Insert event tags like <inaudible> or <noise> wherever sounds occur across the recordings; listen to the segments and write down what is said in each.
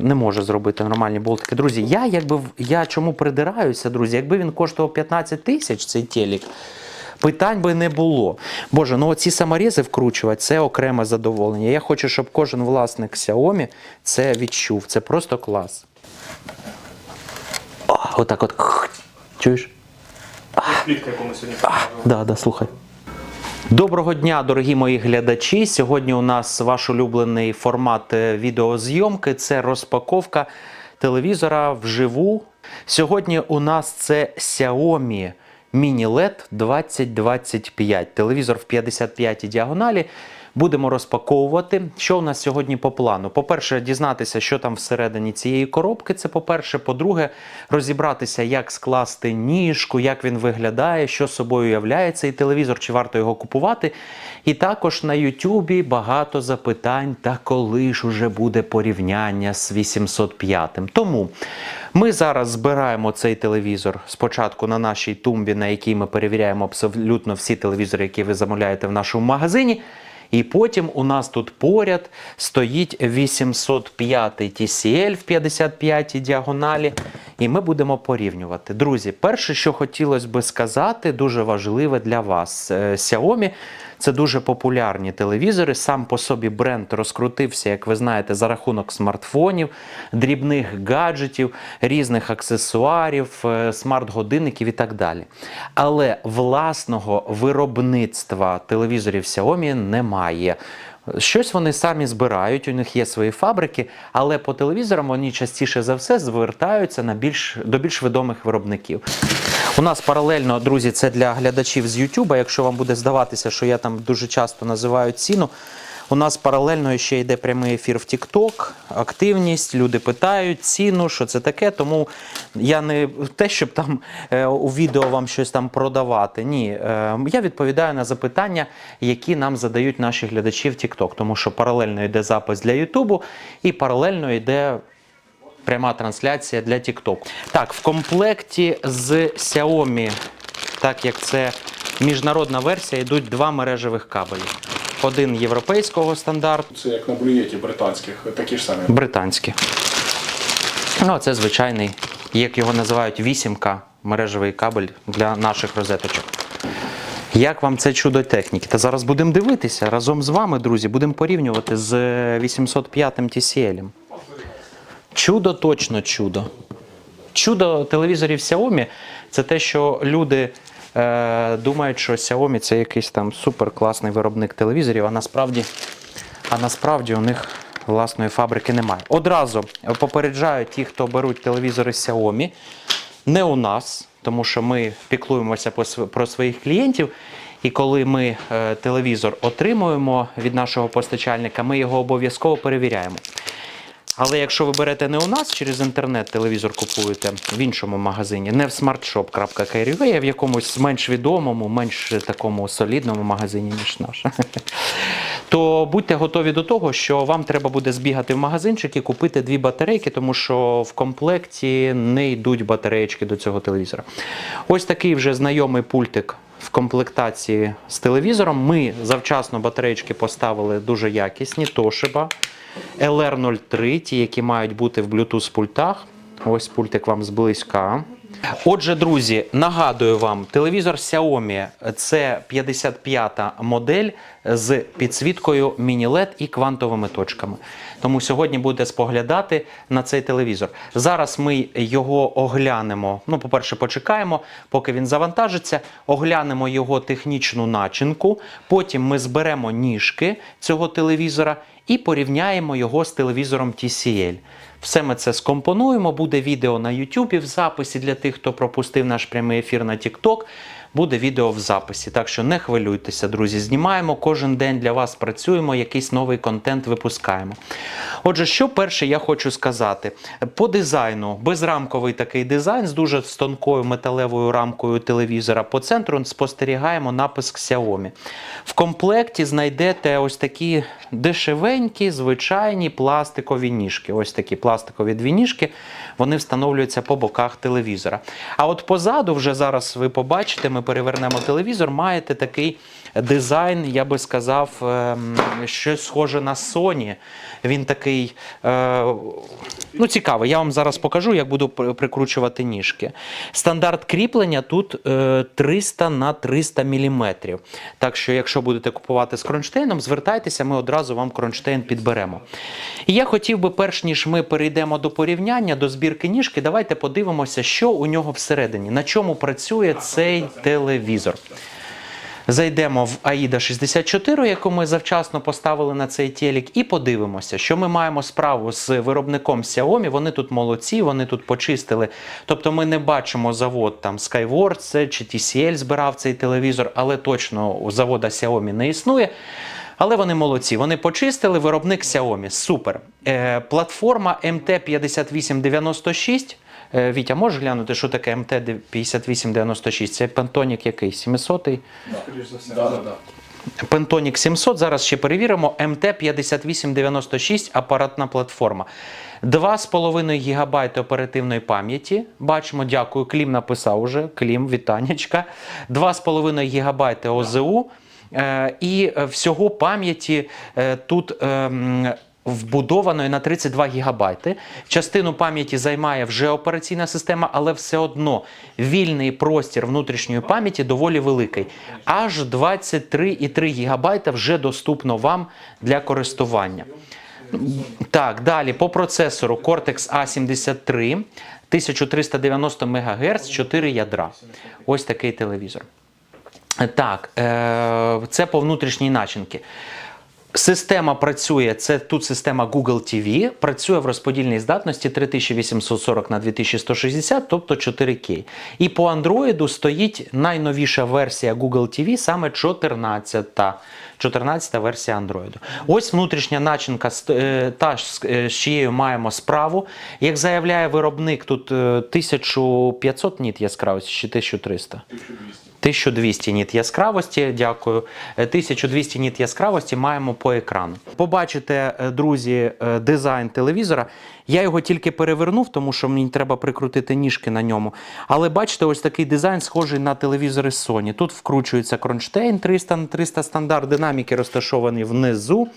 Не може зробити нормальні болтики. Друзі, я якби я чому придираюся, друзі, якби він коштував 15 тисяч цей телек, питань би не було. Боже, ну оці саморізи вкручувати це окреме задоволення. Я хочу, щоб кожен власник Xiaomi це відчув. Це просто клас. О, отак от. Чуєш? Плітка, яку ми сьогодні А, да, да, слухай. Доброго дня, дорогі мої глядачі. Сьогодні у нас ваш улюблений формат е, відеозйомки це розпаковка телевізора вживу. Сьогодні у нас це Xiaomi Mini LED 2025. Телевізор в 55 діагоналі. Будемо розпаковувати. Що у нас сьогодні по плану? По-перше, дізнатися, що там всередині цієї коробки. Це по-перше. По-друге, розібратися, як скласти ніжку, як він виглядає, що собою являє цей телевізор, чи варто його купувати. І також на Ютубі багато запитань, та коли ж уже буде порівняння з 805. Тому ми зараз збираємо цей телевізор спочатку на нашій тумбі, на якій ми перевіряємо абсолютно всі телевізори, які ви замовляєте в нашому магазині. І потім у нас тут поряд стоїть 805 TCL в 55 діагоналі, і ми будемо порівнювати. Друзі, перше, що хотілося би сказати, дуже важливе для вас. Е, Xiaomi це дуже популярні телевізори. Сам по собі бренд розкрутився, як ви знаєте, за рахунок смартфонів, дрібних гаджетів, різних аксесуарів, е, смарт-годинників і так далі. Але власного виробництва телевізорів Xiaomi немає. Щось вони самі збирають, у них є свої фабрики, але по телевізорам вони частіше за все звертаються на більш, до більш відомих виробників. У нас паралельно, друзі, це для глядачів з YouTube. Якщо вам буде здаватися, що я там дуже часто називаю ціну. У нас паралельно ще йде прямий ефір в TikTok, активність, люди питають ціну, що це таке. Тому я не те, щоб там е, у відео вам щось там продавати. Ні, е, я відповідаю на запитання, які нам задають наші глядачі в TikTok, тому що паралельно йде запис для YouTube і паралельно йде пряма трансляція для TikTok. Так, в комплекті з Xiaomi, так як це міжнародна версія, йдуть два мережевих кабелі. Один європейського стандарту, Це як на блюєті британських, такі ж самі. британський. Ну, а це звичайний, як його називають, 8К мережевий кабель для наших розеточок. Як вам це чудо техніки? Та зараз будемо дивитися разом з вами, друзі, будемо порівнювати з 805 TCL. Чудо точно чудо. Чудо телевізорів Xiaomi це те, що люди е, думають, що Xiaomi це якийсь там супер класний виробник телевізорів, а насправді, а насправді у них власної фабрики немає. Одразу попереджаю ті, хто беруть телевізори Xiaomi, не у нас, тому що ми піклуємося про своїх клієнтів. І коли ми е, телевізор отримуємо від нашого постачальника, ми його обов'язково перевіряємо. Але якщо ви берете не у нас через інтернет телевізор купуєте в іншому магазині, не в smartshop.com.ua, а в якомусь менш відомому, менш такому солідному магазині, ніж наш, <laughs> то будьте готові до того, що вам треба буде збігати в магазинчик і купити дві батарейки, тому що в комплекті не йдуть батареєчки до цього телевізора. Ось такий вже знайомий пультик в комплектації з телевізором. Ми завчасно батареєчки поставили дуже якісні, Toshiba. LR03, ті, які мають бути в Bluetooth пультах. Ось пультик вам зблизька. Отже, друзі, нагадую вам, телевізор Xiaomi це 55-та модель з підсвіткою міні-LED і квантовими точками. Тому сьогодні будете споглядати на цей телевізор. Зараз ми його оглянемо. Ну, по-перше, почекаємо, поки він завантажиться, оглянемо його технічну начинку. Потім ми зберемо ніжки цього телевізора і порівняємо його з телевізором TCL. Все ми це скомпонуємо. Буде відео на YouTube в записі для тих, хто пропустив наш прямий ефір на TikTok. Буде відео в записі. Так що не хвилюйтеся, друзі. Знімаємо кожен день для вас працюємо, якийсь новий контент випускаємо. Отже, що перше я хочу сказати. По дизайну, безрамковий такий дизайн з дуже тонкою металевою рамкою телевізора. По центру спостерігаємо напис Xiaomi. В комплекті знайдете ось такі дешевенькі, звичайні пластикові ніжки. Ось такі пластикові дві ніжки. Вони встановлюються по боках телевізора. А от позаду, вже зараз ви побачите, ми перевернемо телевізор, маєте такий дизайн, я би сказав, ем, щось схоже на Sony. Він такий е, ну, цікавий. Я вам зараз покажу, як буду прикручувати ніжки. Стандарт кріплення тут е, 300 на 300 мм. Так що, якщо будете купувати з кронштейном, звертайтеся, ми одразу вам кронштейн підберемо. І я хотів би, перш ніж ми перейдемо до порівняння, до збірки ніжки, давайте подивимося, що у нього всередині, на чому працює цей телевізор. Зайдемо в AIDA 64, яку ми завчасно поставили на цей телек, і подивимося, що ми маємо справу з виробником Xiaomi. Вони тут молодці, вони тут почистили. Тобто ми не бачимо завод там Skyward це чи TCL збирав цей телевізор, але точно у завода Xiaomi не існує. Але вони молодці. Вони почистили виробник Xiaomi. Супер. Е, платформа MT5896. Е, Вітя, можеш глянути, що таке MT5896? Це пантонік який? 700-й? Скоріш. Да, да, да. Pentonic 700, зараз ще перевіримо. MT5896 апаратна платформа. 2,5 ГБ оперативної пам'яті. Бачимо, дякую. Клім написав уже. Клім, вітанечка. 2,5 ГБ ОЗУ. І всього пам'яті е, тут. Вбудованої на 32 гігабайти. Частину пам'яті займає вже операційна система, але все одно вільний простір внутрішньої пам'яті доволі великий. Аж 23,3 гігабайта вже доступно вам для користування. Так, далі по процесору Cortex A73, 1390 МГц, 4 ядра. Ось такий телевізор. Так, е, це по внутрішній начинки. Система працює, це тут система Google TV, працює в розподільній здатності 3840 на 2160, тобто 4К. І по Android стоїть найновіша версія Google TV, саме 14. 14 версія Android. Ось внутрішня начинка е, та з е, чиєю маємо справу. Як заявляє виробник, тут е, 1500 ніт яскравості чи 1300? 1200. 1200 ніт яскравості, дякую. Е, 1200 ніт яскравості маємо по екрану. Побачите, е, друзі, е, дизайн телевізора. Я його тільки перевернув, тому що мені треба прикрутити ніжки на ньому. Але бачите, ось такий дизайн схожий на телевізори Sony. Тут вкручується кронштейн 300 на 300 стандарт, динаміки розташовані внизу.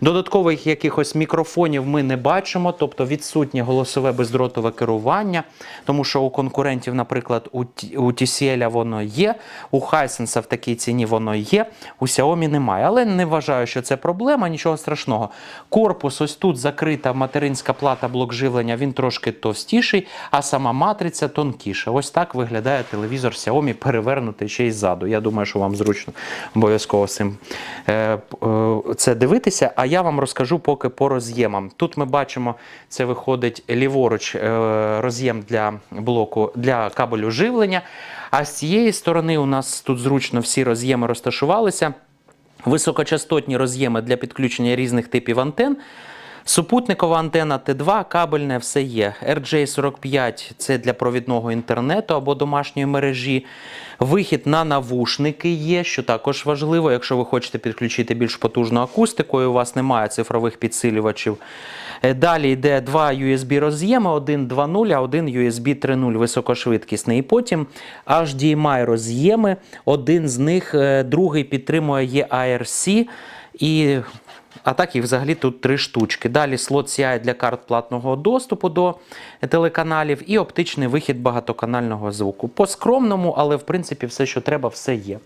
Додаткових якихось мікрофонів ми не бачимо, тобто відсутнє голосове бездротове керування, тому що у конкурентів, наприклад, у, TCL воно є, у Hisense в такій ціні воно є, у Xiaomi немає. Але не вважаю, що це проблема, нічого страшного. Корпус, ось тут закрита материнська плата блок живлення, він трошки товстіший, а сама матриця тонкіша. Ось так виглядає телевізор Xiaomi перевернутий ще й ззаду. Я думаю, що вам зручно обов'язково цим е, е, це дивитися. А я вам розкажу поки по роз'ємам. Тут ми бачимо, це виходить ліворуч е, роз'єм для блоку для кабелю живлення. А з цієї сторони у нас тут зручно всі роз'єми розташувалися. Високочастотні роз'єми для підключення різних типів антен. Супутникова антена Т2, кабельне, все є. RJ45 це для провідного інтернету або домашньої мережі. Вихід на навушники є, що також важливо, якщо ви хочете підключити більш потужну акустику, і у вас немає цифрових підсилювачів. Е, Далі йде два USB роз'єми, один 2.0, а один USB 3.0 високошвидкісний. І потім HDMI роз'єми. Один з них, е, другий підтримує EIRC. І а так їх взагалі тут три штучки. Далі слот CI для карт платного доступу до телеканалів і оптичний вихід багатоканального звуку. По скромному, але в принципі все, що треба, все є.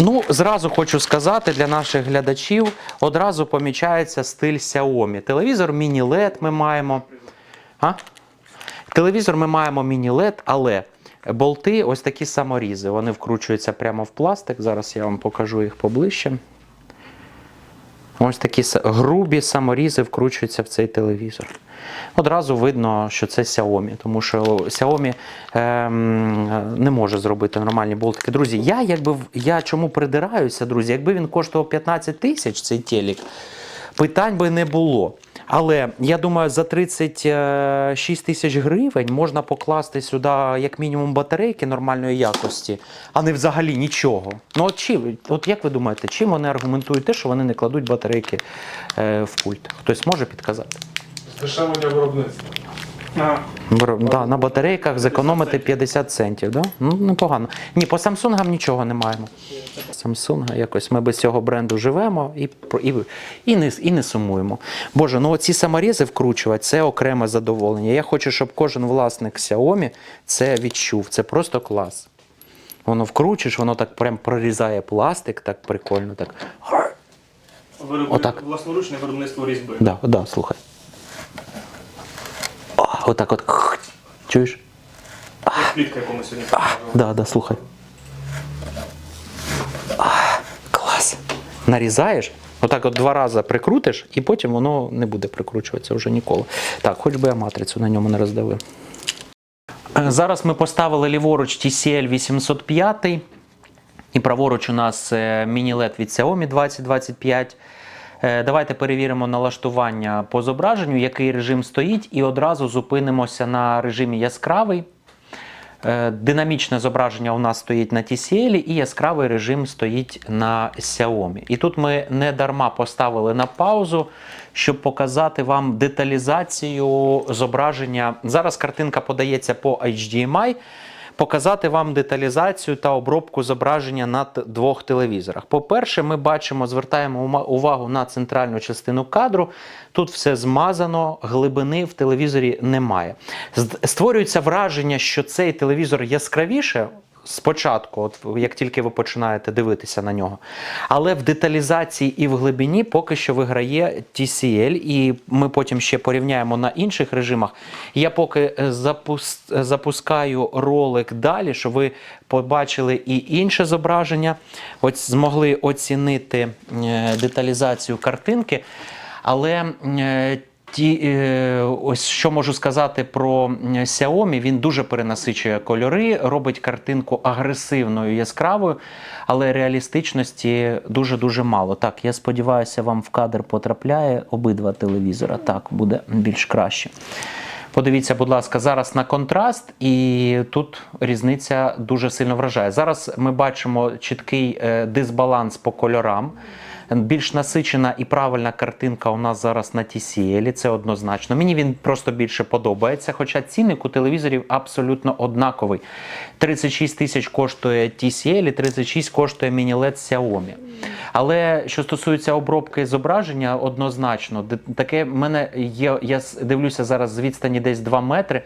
Ну, зразу хочу сказати для наших глядачів, одразу помічається стиль Xiaomi. Телевізор міні-LED ми маємо. А? Телевізор ми маємо міні-LED, але болти ось такі саморізи. Вони вкручуються прямо в пластик. Зараз я вам покажу їх поближче. Ось такі грубі саморізи вкручуються в цей телевізор. Одразу видно, що це Xiaomi, тому що Xiaomi ем, не може зробити нормальні болтики. Друзі, я якби я чому придираюся, друзі, якби він коштував 15 тисяч цей телек, питань би не було. Але я думаю, за 36 тисяч гривень можна покласти сюди як мінімум батарейки нормальної якості, а не взагалі нічого. Ну от чим, от як ви думаєте, чим вони аргументують те, що вони не кладуть батарейки е, в пульт? Хтось може підказати? Здешевлення виробництва. Да, на батарейках зекономити 50 центів. Да? Ну, непогано. Ні, по Samsung нічого не маємо. Samsung якось ми без цього бренду живемо і, і, і, не, і не сумуємо. Боже, ну оці саморізи вкручувати це окреме задоволення. Я хочу, щоб кожен власник Xiaomi це відчув. Це просто клас. Воно вкручиш, воно так прям прорізає пластик, так прикольно. Так. виробник, Отак. власноручне виробництво різьби. Да, да, слухай. Отак от. Чуєш? Плітка, яку ми сьогодні. Да, да, слухай. Клас. Нарізаєш, отак от два рази прикрутиш, і потім воно не буде прикручуватися вже ніколи. Так, хоч би я матрицю на ньому не роздавив. Е, Зараз ми поставили ліворуч TCL 805. І праворуч у нас е, міні-LED від Xiaomi 2025. Е, Давайте перевіримо налаштування по зображенню, який режим стоїть, і одразу зупинимося на режимі яскравий. Е, Динамічне зображення у нас стоїть на TCL і яскравий режим стоїть на Xiaomi. І тут ми не дарма поставили на паузу, щоб показати вам деталізацію зображення. Зараз картинка подається по HDMI. Показати вам деталізацію та обробку зображення на двох телевізорах. По-перше, ми бачимо, звертаємо увагу на центральну частину кадру. Тут все змазано, глибини в телевізорі немає. Створюється враження, що цей телевізор яскравіше. Спочатку, от як тільки ви починаєте дивитися на нього. Але в деталізації і в глибині поки що виграє TCL, і ми потім ще порівняємо на інших режимах. Я поки е, запус- запускаю ролик далі, щоб ви побачили і інше зображення, от змогли оцінити е, деталізацію картинки. Але е, ті, е, ось що можу сказати про Xiaomi, він дуже перенасичує кольори, робить картинку агресивною, яскравою, але реалістичності дуже-дуже мало. Так, я сподіваюся, вам в кадр потрапляє обидва телевізора. Так, буде більш краще. Подивіться, будь ласка, зараз на контраст, і тут різниця дуже сильно вражає. Зараз ми бачимо чіткий е, дисбаланс по кольорам. Більш насичена і правильна картинка у нас зараз на TCL, це однозначно. Мені він просто більше подобається, хоча цінник у телевізорів абсолютно однаковий. 36 тисяч коштує TCL і 36 коштує міні-LED Xiaomi. Але що стосується обробки зображення, однозначно, таке в мене є. Я дивлюся зараз з відстані десь 2 метри.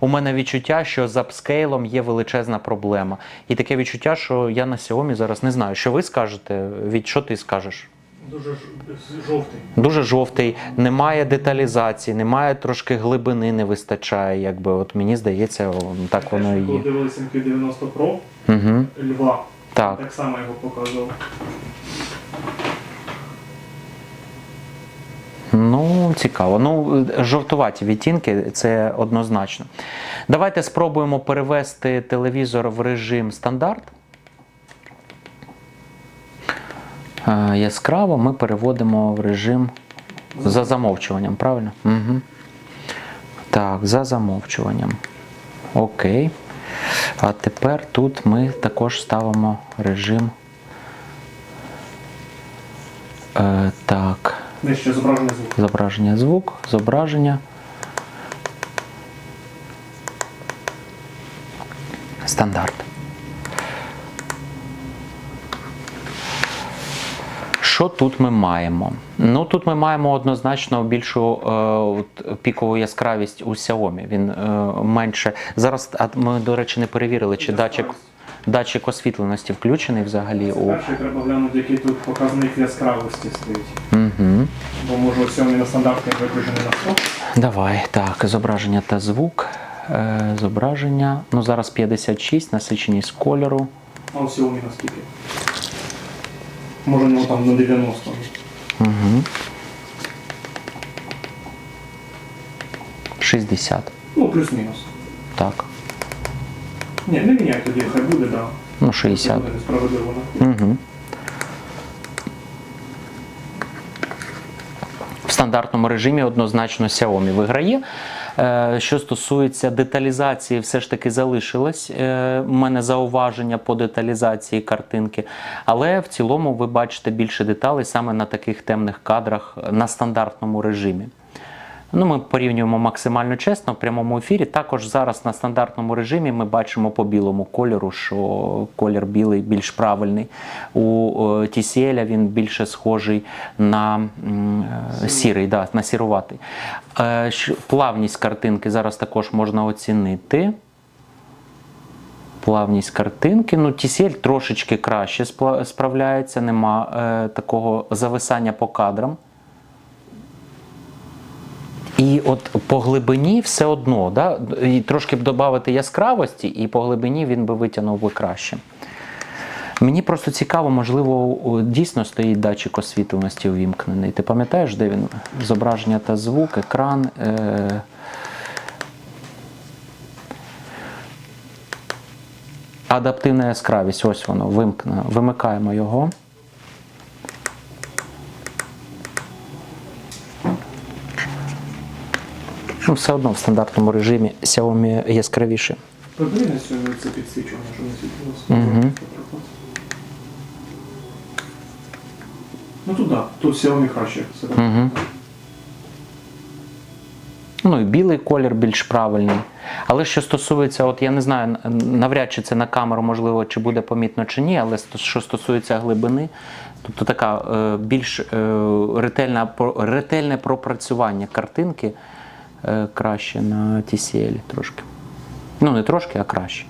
У мене відчуття, що з апскейлом є величезна проблема. І таке відчуття, що я на Xiaomi зараз не знаю. Що ви скажете? Від що ти скажеш? Дуже жовтий. Дуже жовтий, немає деталізації, немає трошки глибини, не вистачає. Якби от мені здається, так воно і Коли є. дивилися MQ-90 Pro Угу. Льва, Так. так само його показував. Ну, цікаво. Ну, жовтуваті відтінки це однозначно. Давайте спробуємо перевести телевізор в режим стандарт. Е, Яскраво ми переводимо в режим за замовчуванням, правильно? Угу. Так, за замовчуванням. Окей. А тепер тут ми також ставимо режим. Е, так. Нижче зображення звуку. Зображення звук, зображення. Стандарт. Що тут ми маємо? Ну тут ми маємо однозначно більшу е, от, пікову яскравість у Xiaomi. Він е, менше. Зараз а ми, до речі, не перевірили, чи датчик, датчик освітленості включений взагалі у. Перший треба глянути, який тут показник яскравості стоїть. Угу. Бо може у Xiaomi на стандартний виключений на 100. Давай, так, зображення та звук. Е, зображення. Ну, зараз 56, насиченість кольору. А у Xiaomi на скільки? Може у нього там на 90. Угу. 60. Ну, плюс-мінус. Так. Ні, не міняй тоді, хай буде, да. Ну, Це 60. буде несправедливо. Угу. В стандартному режимі однозначно Xiaomi виграє. Е, Що стосується деталізації, все ж таки залишилось е, у мене зауваження по деталізації картинки. Але в цілому ви бачите більше деталей саме на таких темних кадрах е, на стандартному режимі. Ну, ми порівнюємо максимально чесно в прямому ефірі. Також зараз на стандартному режимі ми бачимо по білому кольору, що колір білий більш правильний. У е, TCL він більше схожий на е, сірий, да, на сіруватий. Е, Плавність картинки зараз також можна оцінити. Плавність картинки. Ну, TCL трошечки краще справляється, нема е, такого зависання по кадрам. І от по глибині все одно, да? і трошки б додати яскравості, і по глибині він би витягнув би краще. Мені просто цікаво, можливо, дійсно стоїть датчик освітленості увімкнений. Ти пам'ятаєш, де він? Зображення та звук, екран. Е- Адаптивна яскравість, ось воно, вимкнено. Вимикаємо його. Все одно в стандартному режимі Xiaomi яскравіше. Прибери на сьогодні це підсвічування, щоб не світилося. Мгм. Ну тут так, тут Xiaomi краще. Угу. Ну і білий колір більш правильний. Але що стосується, от я не знаю, навряд чи це на камеру можливо, чи буде помітно чи ні, але що стосується глибини, тобто така е, більш е, ретельна, ретельне пропрацювання картинки краще на TCL трошки. Ну, не трошки, а краще.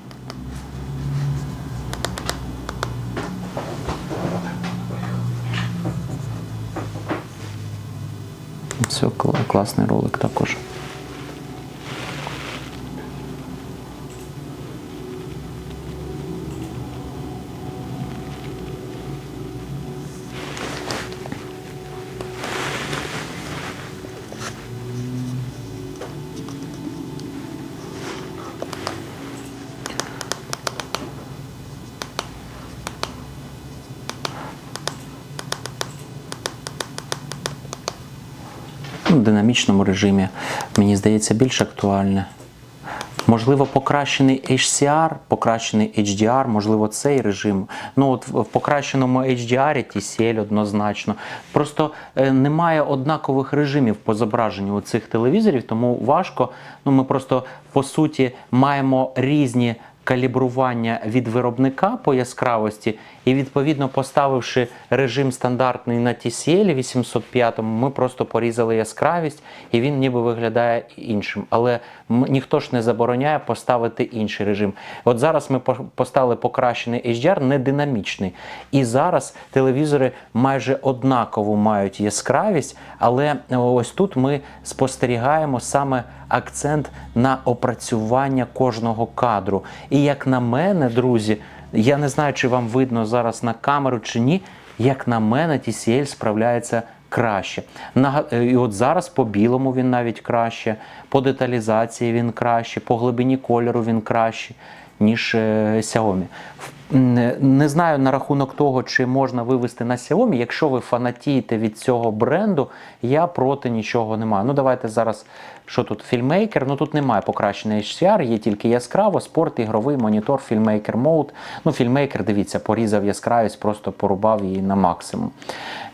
Все, кла- класний ролик також. Динамічному режимі, мені здається, більш актуальне. Можливо, покращений HCR, покращений HDR, можливо, цей режим. Ну, от в покращеному HDR TCL однозначно. Просто е, немає однакових режимів по зображенню у цих телевізорів, тому важко. Ну, ми просто по суті маємо різні калібрування від виробника по яскравості, і відповідно поставивши режим стандартний на TCL 805, ми просто порізали яскравість, і він ніби виглядає іншим. Але ніхто ж не забороняє поставити інший режим. От зараз ми по- поставили покращений HDR, не динамічний. І зараз телевізори майже однаково мають яскравість, але ось тут ми спостерігаємо саме акцент на опрацювання кожного кадру. І як на мене, друзі, я не знаю, чи вам видно зараз на камеру чи ні. Як на мене, TCL справляється краще. Е, І от зараз по білому він навіть краще, по деталізації він краще, по глибині кольору він краще, ніж е, Xiaomi. В- Не, знаю на рахунок того, чи можна вивести на Xiaomi. Якщо ви фанатієте від цього бренду, я проти нічого не маю. Ну давайте зараз. Що тут фільмейкер? Ну тут немає покращений HDR, є тільки яскраво, спорт, ігровий монітор, фільмейкер мод. Ну, фільмейкер, дивіться, порізав яскравість, просто порубав її на максимум.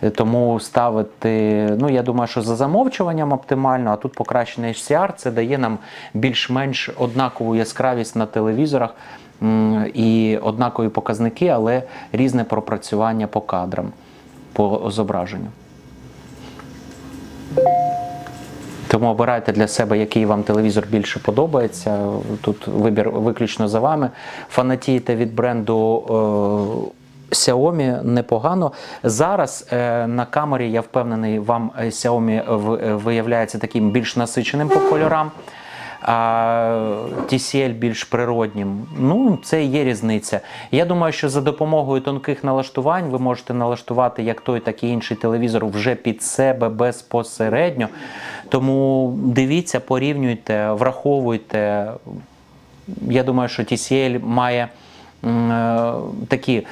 Е, Тому ставити, ну я думаю, що за замовчуванням оптимально, а тут покращений HDR, це дає нам більш-менш однакову яскравість на телевізорах і однакові показники, але різне пропрацювання по кадрам, по зображенню. Тому обирайте для себе, який вам телевізор більше подобається. Тут вибір виключно за вами. Фанатієте від бренду. Е- Xiaomi непогано. Зараз е, на камері, я впевнений, вам Xiaomi е, виявляється таким більш насиченим по кольорам, а TCL більш природнім. Ну, це і є різниця. Я думаю, що за допомогою тонких налаштувань ви можете налаштувати як той, так і інший телевізор вже під себе безпосередньо. Тому дивіться, порівнюйте, враховуйте. Я думаю, що TCL має е, такі.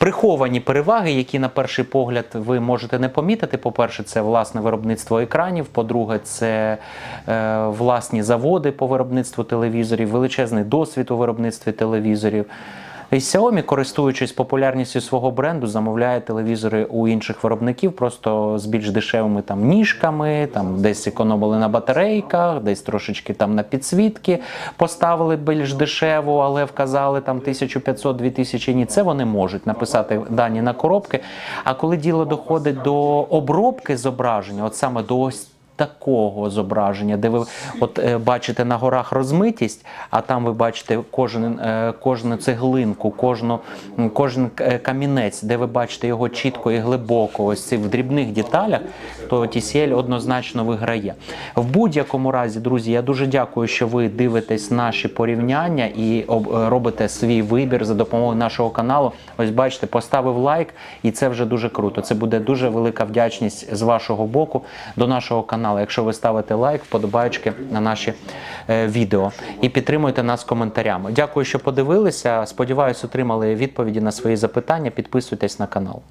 Приховані переваги, які на перший погляд ви можете не помітити. По-перше, це власне виробництво екранів. По-друге, це е, власні заводи по виробництву телевізорів, величезний досвід у виробництві телевізорів. І Xiaomi, користуючись популярністю свого бренду, замовляє телевізори у інших виробників просто з більш дешевими там ніжками, там десь економили на батарейках, десь трошечки там на підсвітки поставили більш дешево, але вказали там 1500-2000 ні. Це вони можуть написати дані на коробки. А коли діло доходить до обробки зображення, от саме до ось такого зображення, де ви от е, бачите на горах розмитість, а там ви бачите кожен, е, кожну цеглинку, кожну, кожен е, камінець, де ви бачите його чітко і глибоко, ось ці в дрібних деталях, то TCL однозначно виграє. В будь-якому разі, друзі, я дуже дякую, що ви дивитесь наші порівняння і е, робите свій вибір за допомогою нашого каналу. Ось бачите, поставив лайк, і це вже дуже круто. Це буде дуже велика вдячність з вашого боку до нашого каналу. Якщо ви ставите лайк, вподобаючки на наші е, відео і підтримуйте нас коментарями. Дякую, що подивилися. Сподіваюсь, отримали відповіді на свої запитання. Підписуйтесь на канал.